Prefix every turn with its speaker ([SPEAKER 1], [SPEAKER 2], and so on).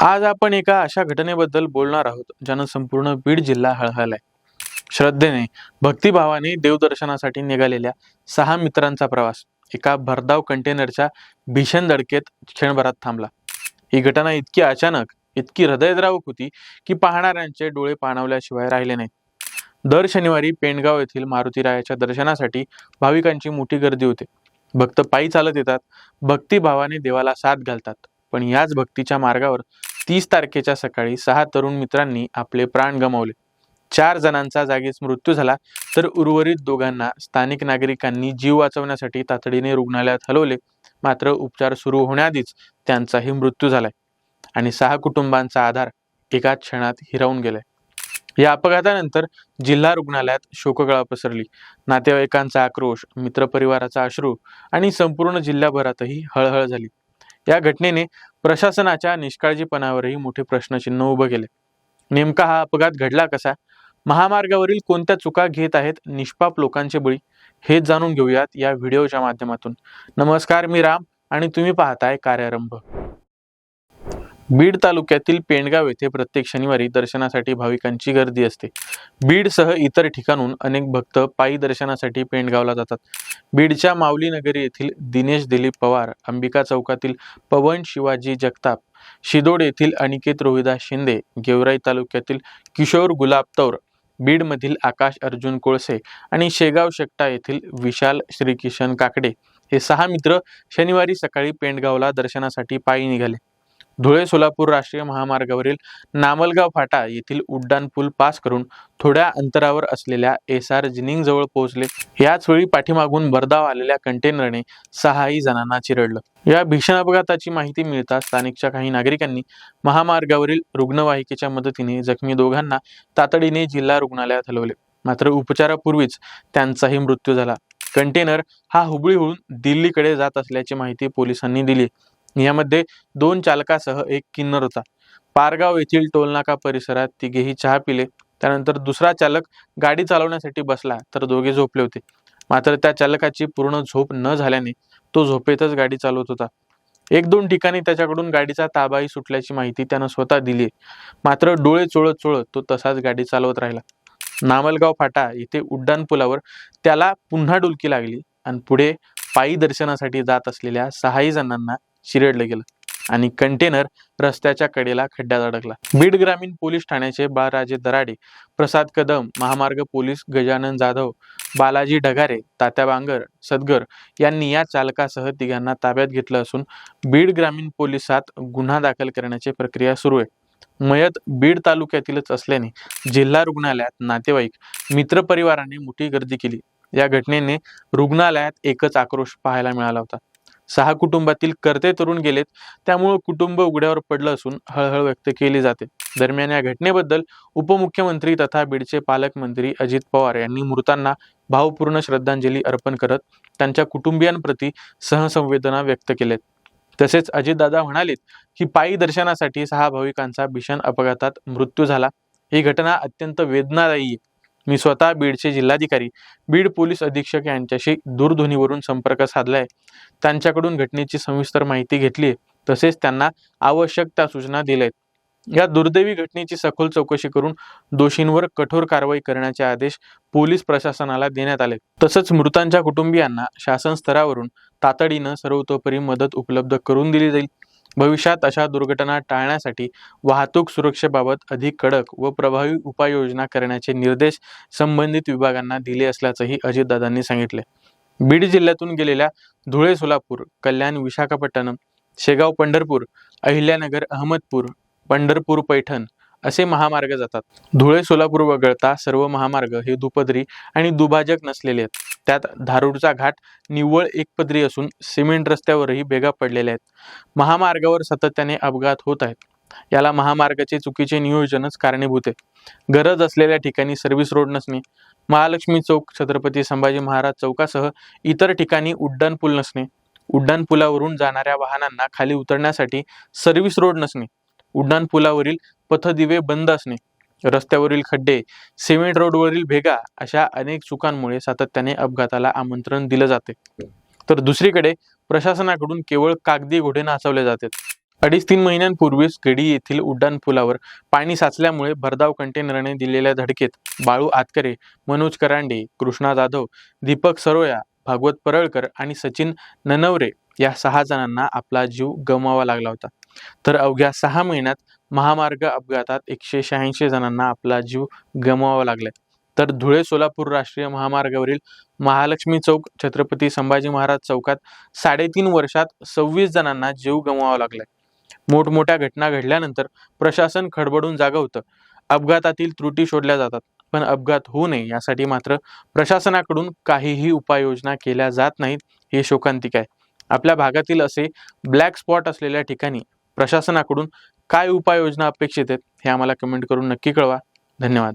[SPEAKER 1] आज आपण एका अशा घटनेबद्दल बोलणार आहोत ज्यानं संपूर्ण बीड जिल्हा हळहळलाय. श्रद्धेने भक्तिभावाने देवदर्शनासाठी निघालेल्या सहा मित्रांचा प्रवास एका भरधाव कंटेनरच्या भीषण धडकेत क्षणभरात थांबला. ही घटना इतकी अचानक इतकी हृदयद्रावक होती की पाहणाऱ्यांचे डोळे पाणावल्याशिवाय राहिले नाहीत. दर शनिवारी पेंडगाव येथील मारुतीरायाच्या दर्शनासाठी भाविकांची मोठी गर्दी होते. भक्त पायी चालत येतात भक्तिभावाने देवाला साथ घालतात. पण याच भक्तीच्या मार्गावर तीस तारखेच्या सकाळी सहा तरुण मित्रांनी आपले प्राण गमावले. चार जणांचा जागीच मृत्यू झाला तर उर्वरित दोघांना स्थानिक नागरिकांनी जीव वाचवण्यासाठी तातडीने रुग्णालयात हलवले. मात्र उपचार सुरू होण्याआधीच त्यांचाही मृत्यू झालाय आणि सहा कुटुंबांचा आधार एकाच क्षणात हिरावून गेलाय. या अपघातानंतर जिल्हा रुग्णालयात शोककळा पसरली. नातेवाईकांचा आक्रोश मित्रपरिवाराचा अश्रू आणि संपूर्ण जिल्ह्याभरातही हळहळ झाली. या घटनेने प्रशासनाच्या निष्काळजीपणावरही मोठे प्रश्नचिन्ह उभं केले. नेमका हा अपघात घडला कसा? महामार्गावरील कोणत्या चुका घेत आहेत निष्पाप लोकांचे बळी? हे जाणून घेऊयात या व्हिडिओच्या माध्यमातून. नमस्कार मी राम आणि तुम्ही पाहताय कार्यारंभ. बीड तालुक्यातील पेंडगाव येथे प्रत्येक शनिवारी दर्शनासाठी भाविकांची गर्दी असते. बीडसह इतर ठिकाणून अनेक भक्त पायी दर्शनासाठी पेंडगावला जातात. बीडच्या माऊली नगरी येथील दिनेश दिलीप पवार अंबिका चौकातील पवन शिवाजी जगताप शिदोड येथील अनिकेत रोहिदास शिंदे गेवराई तालुक्यातील किशोर गुलाब तौर बीडमधील आकाश अर्जुन कोळसे आणि शेगाव शेकटा येथील विशाल श्रीकिशन काकडे हे सहा मित्र शनिवारी सकाळी पेंडगावला दर्शनासाठी पायी निघाले. धुळे सोलापूर राष्ट्रीय महामार्गावरील नामलगाव फाटा येथील उड्डाण पूल पास करून थोड्या अंतरावर असलेल्या एस आर जिनिंग जवळ पोहोचले. याच वेळी पाठीमागून भरधाव आलेल्या कंटेनरने सहाही जणांना चिरडलं. या भीषण अपघाताची माहिती मिळताच स्थानिकच्या काही नागरिकांनी महामार्गावरील रुग्णवाहिकेच्या मदतीने जखमी दोघांना तातडीने जिल्हा रुग्णालयात हलवले. मात्र उपचारापूर्वीच त्यांचाही मृत्यू झाला. कंटेनर हा हुबळीहून दिल्लीकडे जात असल्याची माहिती पोलिसांनी दिली. यामध्ये दोन चालकासह एक किन्नर होता. पारगाव येथील टोलनाका परिसरात तिघेही चहा पिले. त्यानंतर दुसरा चालक गाडी चालवण्यासाठी बसला तर दोघे झोपले होते. मात्र त्या चालकाची पूर्ण झोप न झाल्याने तो झोपेतच गाडी चालवत होता. एक दोन ठिकाणी त्याच्याकडून गाडीचा ताबाही सुटल्याची माहिती त्यानं स्वतः दिली मात्र डोळे चोळत चोळत तो तसाच गाडी चालवत राहिला. नामलगाव फाटा इथे उड्डाण पुलावर त्याला पुन्हा डुलकी लागली आणि पुढे पायी दर्शनासाठी जात असलेल्या सहाही जणांना चिरडलं गेलं आणि कंटेनर रस्त्याच्या कडेला खड्ड्यात अडकला. बीड ग्रामीण पोलीस ठाण्याचे बाळराजे दराडे प्रसाद कदम महामार्ग पोलीस गजानन जाधव बालाजी ढगारे तात्या बांगर सदगर यांनी या चालकासह तिघांना ताब्यात घेतलं असून बीड ग्रामीण पोलिसात गुन्हा दाखल करण्याची प्रक्रिया सुरू आहे. मयत बीड तालुक्यातीलच असल्याने जिल्हा रुग्णालयात नातेवाईक मित्रपरिवाराने मोठी गर्दी केली. या घटनेने रुग्णालयात एकच आक्रोश पाहायला मिळाला होता. सहा कुटुंबातील कर्ते तरुण गेलेत. त्यामुळे कुटुंब उघड्यावर पडलं असून हळहळ व्यक्त केली जाते. दरम्यान या घटनेबद्दल उपमुख्यमंत्री तथा बीडचे पालकमंत्री अजित पवार यांनी मृतांना भावपूर्ण श्रद्धांजली अर्पण करत त्यांच्या कुटुंबियांप्रती सहसंवेदना व्यक्त केलेत तसेच अजितदादा म्हणालेत की पायी दर्शनासाठी सहा भाविकांचा भीषण अपघातात मृत्यू झाला. ही घटना अत्यंत वेदनादायी आहे. मी स्वतः बीडचे जिल्हाधिकारी बीड पोलीस अधीक्षक यांच्याशी दूरध्वनीवरून संपर्क साधलाय. त्यांच्याकडून घटनेची सविस्तर माहिती घेतली आहे तसेच त्यांना आवश्यक त्या सूचना दिल्या या दुर्दैवी घटनेची सखोल चौकशी करून दोषींवर कठोर कारवाई करण्याचे आदेश पोलीस प्रशासनाला देण्यात आले. तसंच मृतांच्या कुटुंबियांना शासन स्तरावरून तातडीनं सर्वतोपरी मदत उपलब्ध करून दिली जाईल. भविष्यात अशा दुर्घटना टाळण्यासाठी वाहतूक सुरक्षेबाबत अधिक कडक व प्रभावी उपाययोजना करण्याचे निर्देश संबंधित विभागांना दिले असल्याचंही अजितदादांनी सांगितले. बीड जिल्ह्यातून गेलेल्या धुळे सोलापूर कल्याण विशाखापट्टणम शेगाव पंढरपूर अहिल्यानगर अहमदपूर पंढरपूर पैठण असे महामार्ग जातात. धुळे सोलापूर वगळता सर्व महामार्ग हे दुपदरी आणि दुभाजक नसलेले आहेत. त्यात धारूरचा घाट निव्वळ एकपदरी असून सिमेंट रस्त्यावरही बेगा पडलेल्या आहेत. महामार्गावर सातत्याने अपघात होत आहेत. याला महामार्गाचे चुकीचे नियोजनच कारणीभूत आहे. गरज असलेल्या ठिकाणी सर्व्हिस रोड नसणे महालक्ष्मी चौक छत्रपती संभाजी महाराज चौकासह इतर ठिकाणी उड्डाण पूल नसणे उड्डाण पुलावरून जाणाऱ्या वाहनांना खाली उतरण्यासाठी सर्व्हिस रोड नसणे उड्डाण पुलावरील पथदिवे बंद असणे रस्त्यावरील खड्डे सिमेंट रोडवरील भेगा अशा अनेक चुकांमुळे सातत्याने अपघाताला आमंत्रण दिलं जाते. तर दुसरीकडे प्रशासनाकडून केवळ कागदी घोडे नाचवले जातात. अडीच तीन महिन्यांपूर्वीच गडी येथील उड्डाणपुलावर पाणी साचल्यामुळे भरधाव कंटेनरने दिलेल्या धडकेत बाळू आतकरे मनोज करांडे कृष्णा जाधव दीपक सरोया भागवत परळकर आणि सचिन ननवरे या सहा जणांना आपला जीव गमवावा लागला होता. तर अवघ्या सहा महिन्यात महामार्ग अपघातात एकशे शहाऐंशी जणांना आपला जीव गमवावा लागलाय. तर धुळे सोलापूर राष्ट्रीय महामार्गावरील महालक्ष्मी चौक छत्रपती संभाजी महाराज चौकात साडेतीन वर्षात सव्वीस जणांना जीव गमवावा लागलाय. मोठमोठ्या घटना घडल्यानंतर प्रशासन खडबडून जागं होतं. अपघातातील त्रुटी शोधल्या जातात पण अपघात होऊ नये यासाठी मात्र प्रशासनाकडून काहीही उपाययोजना केल्या जात नाहीत हे शोकांतिक आहे. आपल्या भागातील असे ब्लॅक स्पॉट असलेल्या ठिकाणी प्रशासनाकडून काय उपाययोजना अपेक्षित आहेत हे आम्हाला कमेंट करून नक्की कळवा. धन्यवाद.